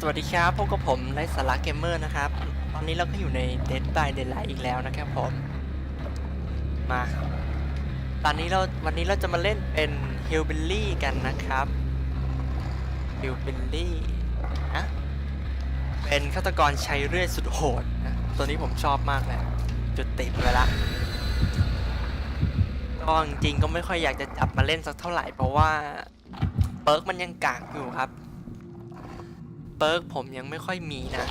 สวัสดีครับพบกับผมไลฟ์สาระเกมเมอร์นะครับ ตอนนี้เราก็อยู่ใน Dead by Daylight อีกแล้วนะครับผม มา ตอนนี้เราวันนี้เราจะมาเล่นเป็น Hillbilly กันนะครับ Hillbilly นะเป็นฆาตกรใช้เรื่อยสุดโหดนะตัวนี้ผมชอบมากเลยจุดติดไว้ละก็จริงก็ไม่ค่อยอยากจะจับมาเล่นสักเท่าไหร่เพราะว่าเปิร์กมันยังกากอยู่ครับ เปิร์กผมยังไม่ค่อยมีนะ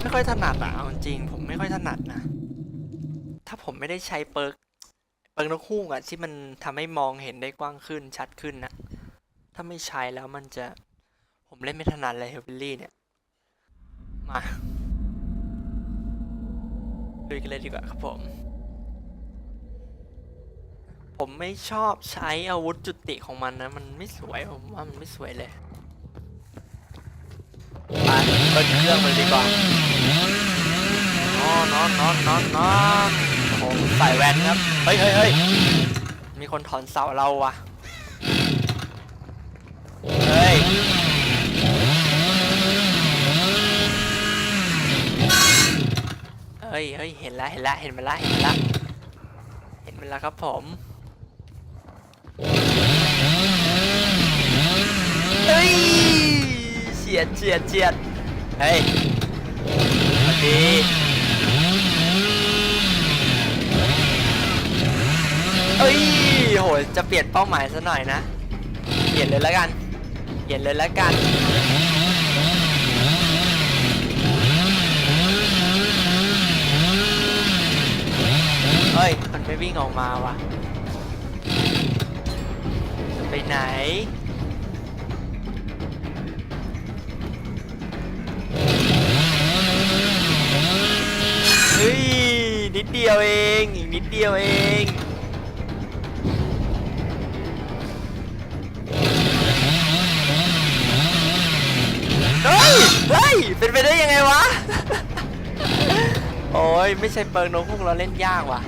ไม่ค่อยถนัดอะเอาจริง ผมไม่ค่อยถนัดนะ ถ้าผมไม่ได้ใช้เปิร์กเปิร์กนกฮูกอะที่มันทำให้มองเห็นได้กว้างขึ้นชัดขึ้นนะถ้าไม่ใช้แล้วมันจะผมเล่นไม่ถนัดเลยเฮลบิลลี่เนี่ย มาลุยกันเลยดีกว่าครับผม ผมไม่ชอบใช้อาวุธจุติของมันนะ มันไม่สวยผมว่ามันไม่สวยเลย ไปเปิดเครื่องเลยดีกว่านอนนอนนอนนอนโอ้โหใส่แว่นครับ เฮ้ยเฮ้ยเฮ้ยมีคนถอนเสาเราว่ะ เฮ้ยเฮ้ยเฮ้ยเห็นแล้วเห็นแล้วเห็นมันละเห็นมันละเห็นมันละครับผมเฮ้ย ฉียดเฉียดเฉียดเฮ้ยสวัสดีเอ้ยโหจะเปลี่ยนเป้าหมายซะหน่อยนะ เปลี่ยนเลยแล้วกัน เปลี่ยนเลยแล้วกันเฮ้ย มันไม่วิ่งออกมาวะจะไปไหน นิดเดียวเอง อีกนิดเดียวเองเฮ้ยเฮ้ยเป็นไปได้ยังไงวะ โอ้ยไม่ใช่เปิงนกพวกเราเล่นยากว่ะ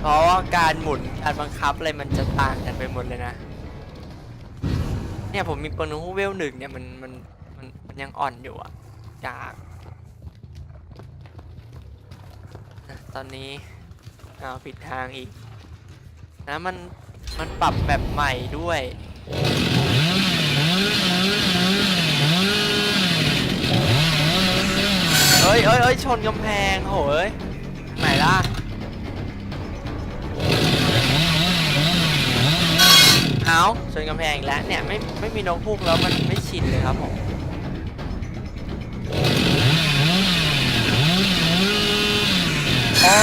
เพราะว่าการหมุนการบังคับอะไรมันจะต่างกันไปหมดเลยนะ เนี่ยผมมีเปิงนกฮูกเวลหนึ่งเนี่ยมันมันมันมันยังอ่อนอยู่อะยาก นะ ตอนนี้เอาผิดทางอีก นะมันมันปรับแบบใหม่ด้วย เฮ้ยเฮ้ยเฮ้ยชนกำแพงโหยไหนล่ะ เอาชนกำแพงอีกแล้วเนี่ยไม่ไม่มีนกฮูกแล้วมันไม่ชินเลยครับผม อ๋อ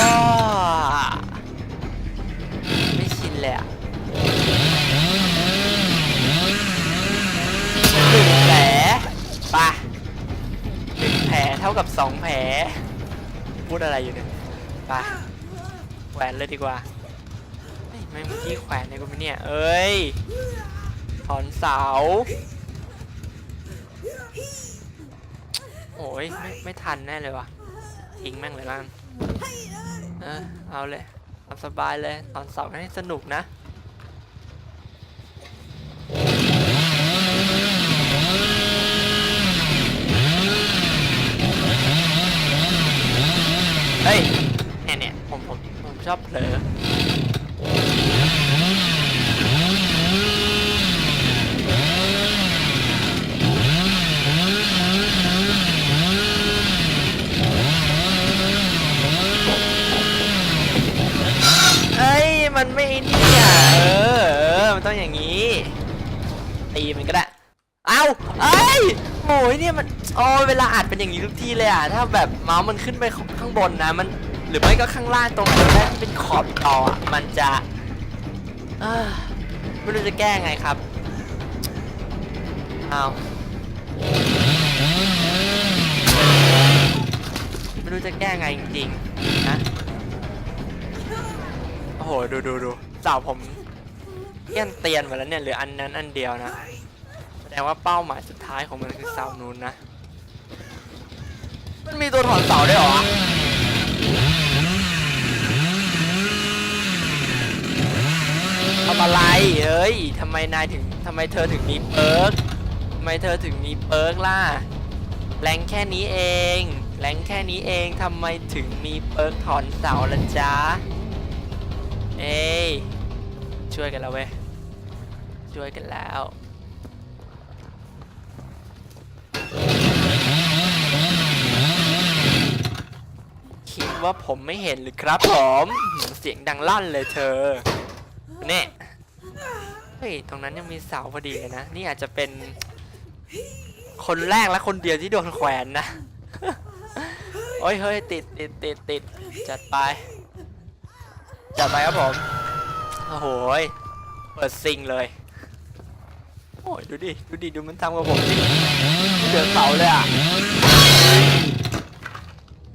ไม่ชินเลยอะหนึ่งแผลไปหนึ่งแผลเท่ากับสองแผลพูดอะไรอยู่เนี่ยไปแขวนเลยดีกว่าไม่เมื่อกี้แขวนเนี่ยกูไม่เนี่ย เอ้ยถอนเสาโอ้ยไม่ไม่ทันแน่เลยวะทิ้งแม่งเลยละกันเออเอาเลยทำสบายเลยถอนเสาให้สนุกนะ เฮ้ยเนี่ยเนี่ยผมผมผมชอบเผลอ เอ้ย มันไม่ไอ้นี่อะเออเออ มันต้องอย่างนี้ ตีมันก็ได้ เอาเอ้ยโอ้ยเนี่ยมันโอ้ยเวลาอัดเป็นอย่างนี้ทุกทีเลยอะ ถ้าแบบเมาส์มันขึ้นไปข้างบนนะ มัน หรือไม่ก็ข้างล่างตรงนั้นที่เป็นขอบจออะ มันจะอ้อไม่รู้จะแก้ไงครับ เอาไม่รู้จะแก้ไงจริงๆนะ โอ้โห ดูดูดูสาวผม เกี้ยนเตียนหมดแล้วเนี่ยเหลืออันนั้นอันเดียวนะ แสดงว่าเป้าหมายสุดท้ายของมันคือเสานู้นนะ มันมีตัวถอนเสาได้หรอทำอะไรเอ้ยทำไมนายถึงทำไมเธอถึงมีเปิร์กทำไมเธอถึงมีเปิร์กล่ะ แรงแค่นี้เอง แรงแค่นี้เองทำไมถึงมีเปิร์กถอนเสาละจ๊ะเอ้ย ช่วยกันแล้วเว้ย ช่วยกันแล้วคิดว่าผมไม่เห็นหรือครับผม เสียงดังลั่นเลยเธอเนี่ยเฮ้ย ตรงนั้นยังมีเสาพอดีเลยนะ นี่อาจจะเป็น คนแรกและคนเดียวที่โดนแขวนนะ โอ้ย เฮ้ย ติดติดติดติดจัดไป จัดไปครับผม อ้โหยเปิดซิงเลย โอ้ยดูดิ ดูดิ ดูมันทำกับผมดิไม่เหลือเสาเลยอะ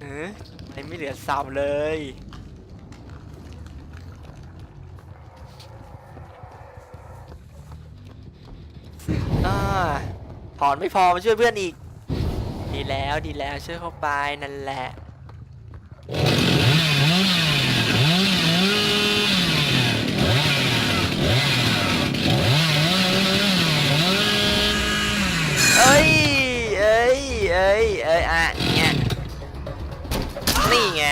เออทำไมไม่เหลือเสาเลย อ่าถอนไม่พอมาช่วยเพื่อนอีก ดีแล้วดีแล้วช่วยเข้าไปนั่นแหละ เอ้ย เอ้ย เอ้ย เอ้ย อะเนี่ยนี่ไง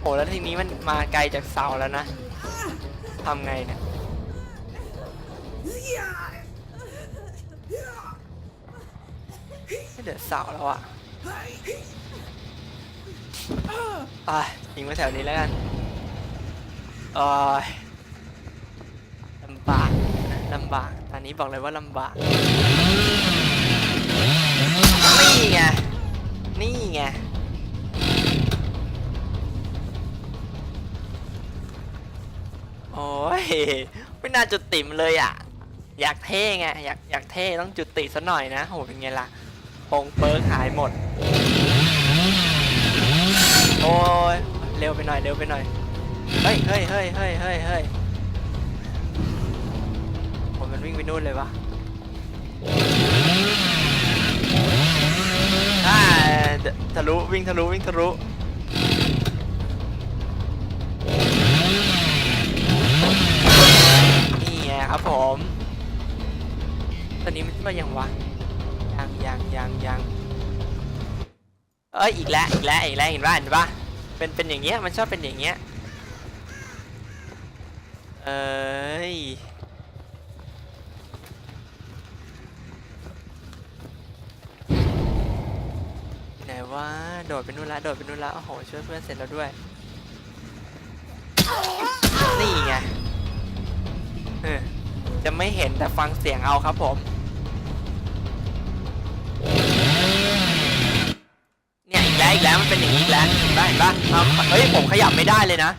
โห แล้วทีนี้มันมาไกลจากเสาแล้วนะ ทำไงเนี่ย ไม่เหลือดเสาแล้วอะอะยิงมาแถวนี้แล้วกันโอ้ยลำบากลำบาก ตอนนี้บอกเลยว่าลำบาก นี่ไง นี่ไง โอ้ย ไม่น่าจุดติ่มเลยอะ อยากเท่ไง อยากอยากเท่ต้องจุดติซะหน่อยนะโหเป็นไงล่ะปงเปิร์กหายหมด โอ้ย เร็วไปหน่อย เร็วไปหน่อย เฮ้ยเฮ้ยเฮ้ยเฮ้ยเฮ้ย มันวิ่งไปนู่นเลยวะอ่าทะลุวิ่งทะลุวิ่งทะลุนี่ไงครับผมตอนนี้มันขึ้นมายังวะยังยังยังยังเอ้ยอีกแล้วอีกแล้วอีกแล้วเห็นป่ะเห็นป่ะเป็นเป็นอย่างเงี้ยมันชอบเป็นอย่างเงี้ยเอ้ย โดดไปนู่นละโดดไปนู่นละโอ้โหช่วยเพื่อนเสร็จแล้วด้วย นี่ไงเออจะไม่เห็นแต่ฟังเสียงเอาครับผม เนี่ยอีกแล้วอีกแล้วมันเป็นอย่างนี้อีกแล้วได้ปะเห็นปะเฮ้ยผมขยับไม่ได้เลยนะ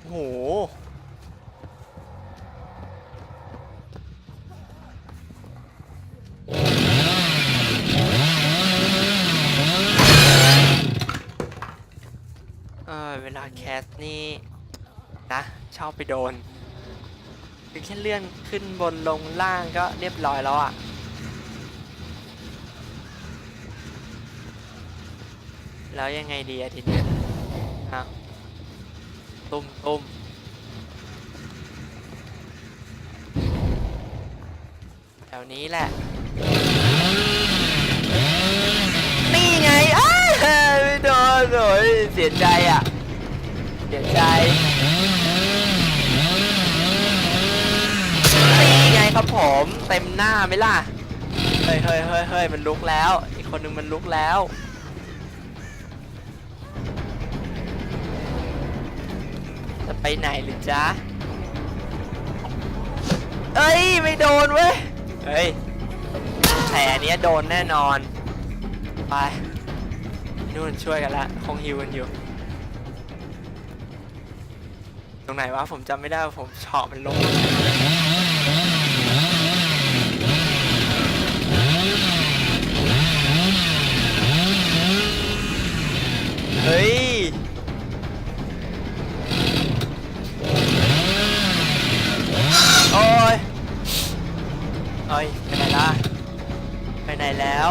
โอ้โห เออเวลาแคสนี่นะชอบไปโดนคือแค่เลื่อนขึ้นบนลงล่างก็เรียบร้อยแล้วอะ่ะแล้วยังไงดีอะทีนี้ยอะตุ้มตุ้มแถวนี้แหละ นี่ไงอ้าไม่โดนโอยเสียใจอะ เสียใจนี่ไงครับผมเต็มหน้าไหมล่ะ เฮ้ยเฮ้ยเฮ้ยเฮ้ยมันลุกแล้ว อีกคนหนึ่งมันลุกแล้วจะไปไหนหรือจ๊ะ เอ้ย ไม่โดนเว้ย เฮ้ยแผลเนี้ยโดนแน่นอน ไป นู่นช่วยกันละ คงฮิวกันอยู่ ตรงไหนวะผมจำไม่ได้ผมเฉาะมันลงเฮ้ย โอ้ยเอ้ยไปไหนล่ะ ไปไหนแล้ว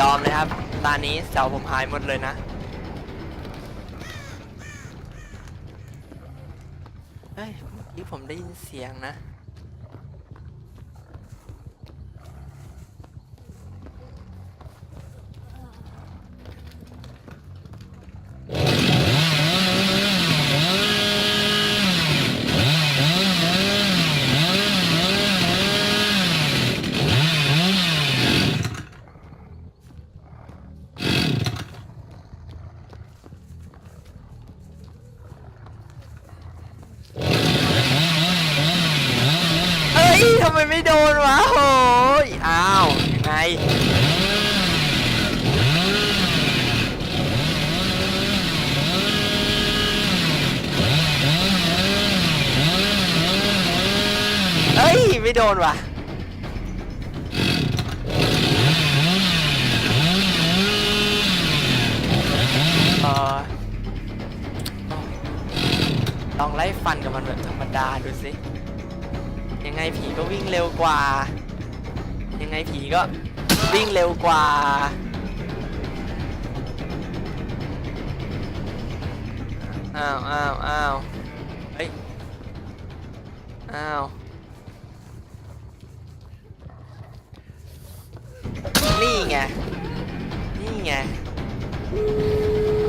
ยอมเลยครับ ตอนนี้เสาผมหายหมดเลยนะ เฮ้ยเมื่อกี้ผมได้ยินเสียงนะ ลองไล่ฟันกับมันแบบธรรมดาดูสิ ยังไงผีก็วิ่งเร็วกว่า ยังไงผีก็วิ่งเร็วกว่า อ้าวอ้าวอ้าวเฮ้ย อ้าว นี่ไง นี่ไง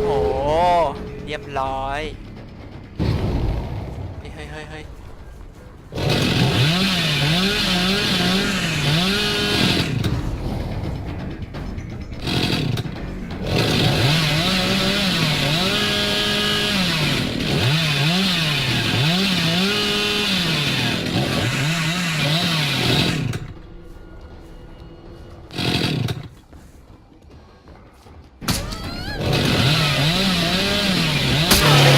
โอ้โหเรียบร้อย ฮ้ยเฮ้ยเฮ้ยเฮ้ย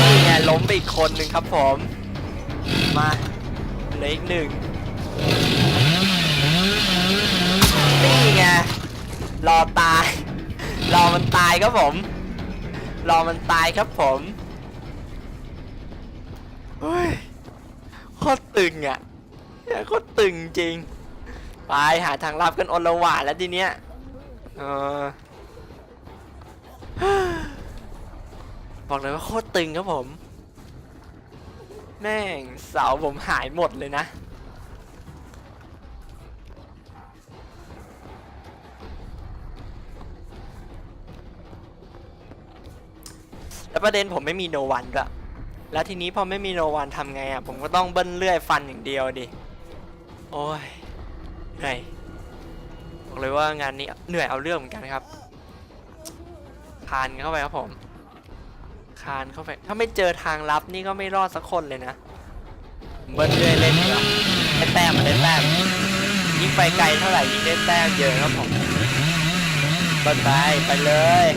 นี่ไงล้มไปอีกคนหนึ่งครับผม มาเหลืออีกหนึ่งนี่ไงรอตาย รอมันตายครับผม รอมันตายครับผมเฮ้ยโคตรตึงอะเนี่ยโคตรตึงจริง ไปหาทางลับกันอลหวานแล้วทีเนี้ยเออบอกเลยว่าโคตรตึงครับผม แม่งเสาผมหายหมดเลยนะแล้วประเด็นผมไม่มีโนวันด้วยแล้วทีนี้พอไม่มีโนวันทำไงอะ ผมก็ต้องเบิ้ลเลื่อยฟันอย่างเดียวดิ โอ้ยเหนื่อยบอกเลยว่างานนี้เหนื่อยเอาเรื่องเหมือนกันครับคานเข้าไปครับผม คานเข้าไป ถ้าไม่เจอทางลับนี่ก็ไม่รอดสักคนเลยนะ เบิ้ลเรื่อยเล่นดีกว่าได้แต้มมาได้แต้มยิ่งไปไกลเท่าไหร่ยิ่งได้แต้มเยอะครับผมเบิ้ลไปไปเลย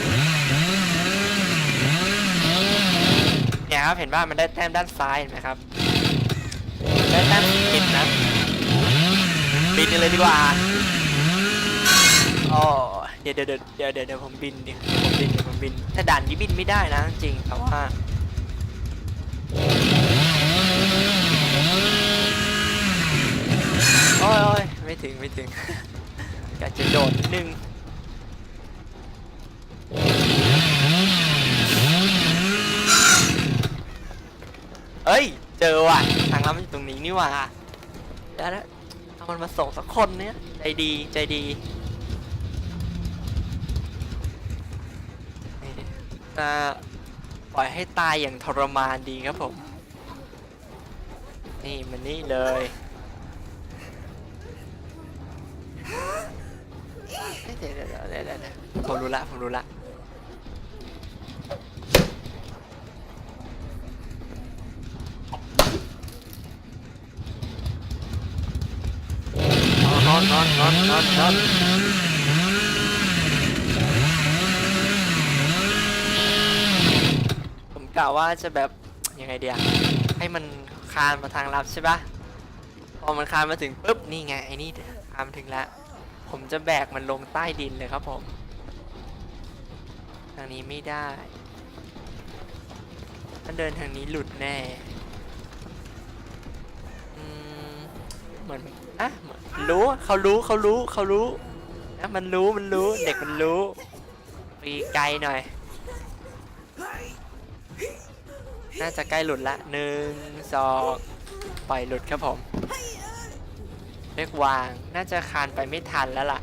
เนี่ยครับเห็นว่ามันได้แต้มด้านซ้ายเห็นไหมครับ ได้แต้มบินนะบินเลยดีกว่าอ๋อเดี๋ยวเดี๋ยวเดี๋ยวเดี๋ยวผมบินดี๋ยวผมบิน บิน แต่ด่านนี้บินไม่ได้นะจริงแต่ว่าโอ้ยโอ้ยไม่ถึงไม่ถึงอยากจะโดดนิดนึงเอ้ย เจอว่ะทางลับมันอยู่ตรงนี้นี่หว่าเดี๋ยวนะเอามันมาส่งสักคนเนี่ยใจดีใจดีนี่ จะปล่อยให้ตายอย่างทรมานดีครับผม นี่มันนี่เลย เดี๋ยวเดี๋ยวเดี๋ยวเดี๋ยวผมรู้ละผมรู้ละนอนนอนนอนนอนนอนผม กล่าวว่าจะแบบยังไงเดียให้มันคานมาทางลับใช่ปะพอมันคานมาถึงปุ๊บนี่ไงไอ้นี่คานมาถึงแล้ว ผมจะแบกมันลงใต้ดินเลยครับผมทางนี้ไม่ได้ถ้าเดินทางนี้หลุดแน่เหมือนอะเหมือนรู้เขารู้เขารู้เขารู้นะมันรู้มันรู้เด็กมันรู้ปีไกลหน่อย น่าจะใกล้หลุดละหนึ่งสองปล่อยหลุดครับผมเลือกวางน่าจะคานไปไม่ทันแล้วล่ะ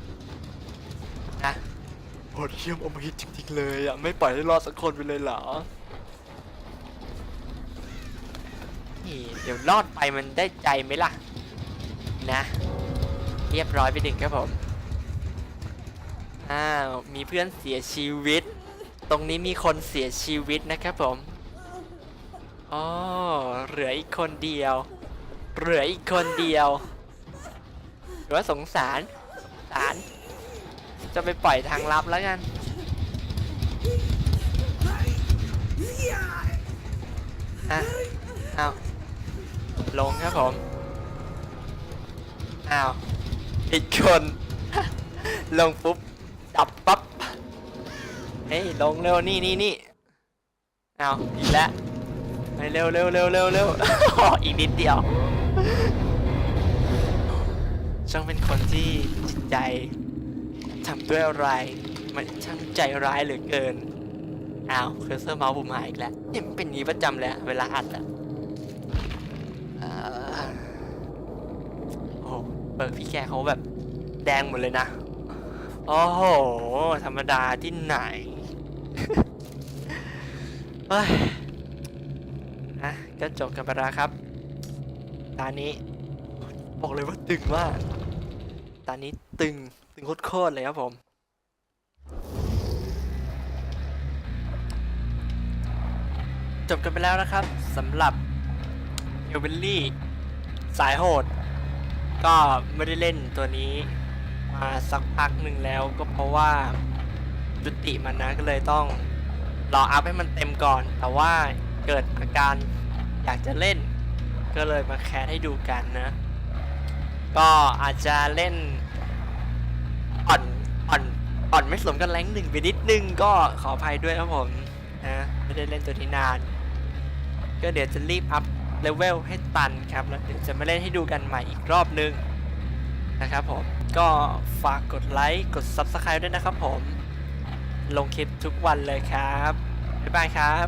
นะโหดเยี่ยมอมหิตจริงๆเลยอะไม่ปล่อยให้รอดสักคนไปเลยเหรอนี่เดี๋ยวรอดไปมันได้ใจไหมล่ะ นะ เรียบร้อยไปหนึ่งครับผมอ้าวมีเพื่อนเสียชีวิต ตรงนี้มีคนเสียชีวิตนะครับผม อ๋อเหลืออีกคนเดียว เหลืออีกคนเดียวหรือว่าสงสารสงสาร จะไปปล่อยทางลับแล้วกัน อะ เอาลงครับผม อ้าว อีกคน ลงปุ๊บ ดับปั๊บ เฮ้ย ลงเร็ว นี่นี่นี่เอาอีกแล้ว ไปเร็วเร็วเร็วเร็วเร็ว อีกนิดเดียว ช่างเป็นคนที่จิตใจทำด้วยอะไร มันช่างใจร้ายเหลือเกิน อ้าวเคอร์เซอร์เมาส์ผมหายอีกแล้วนี่มันเป็นอย่างนี้ประจำเลยอะเวลาอัดอะเอ่อโอ้โหเปิดพี่แกเขาแบบแดงหมดเลยนะ โอ้โห ธรรมดาที่ไหน เฮ้ย นะก็จบกันไปแล้วครับตอนนี้ บอกเลยว่าตึงมากตอนนี้ตึง ตึงโคตรเลยครับผม จบกันไปแล้วนะครับสำหรับเอลเบลลี่ สายโหด ก็ไม่ได้เล่นตัวนี้ มาสักพักหนึ่งแล้วก็เพราะว่าจุติมันนะก็เลยต้องรออัพให้มันเต็มก่อน แต่ว่า เกิดอาการอยากจะเล่น ก็เลยมาแคสให้ดูกันนะ ก็อาจจะเล่นอ่อนอ่อนอ่อนไม่สมกันแรงหนึ่งไปนิดนึงก็ขออภัยด้วยครับผมนะไม่ได้เล่นตัวนี้นาน ก็เดี๋ยวจะรีบอัพเลเวลให้ตันครับแล้วเดี๋ยวจะมาเล่นให้ดูกันใหม่อีกรอบนึงนะครับผมก็ฝากกดไลค์กด Subscribe ด้วยนะครับผม ลงคลิปทุกวันเลยครับ บ๊ายบายครับ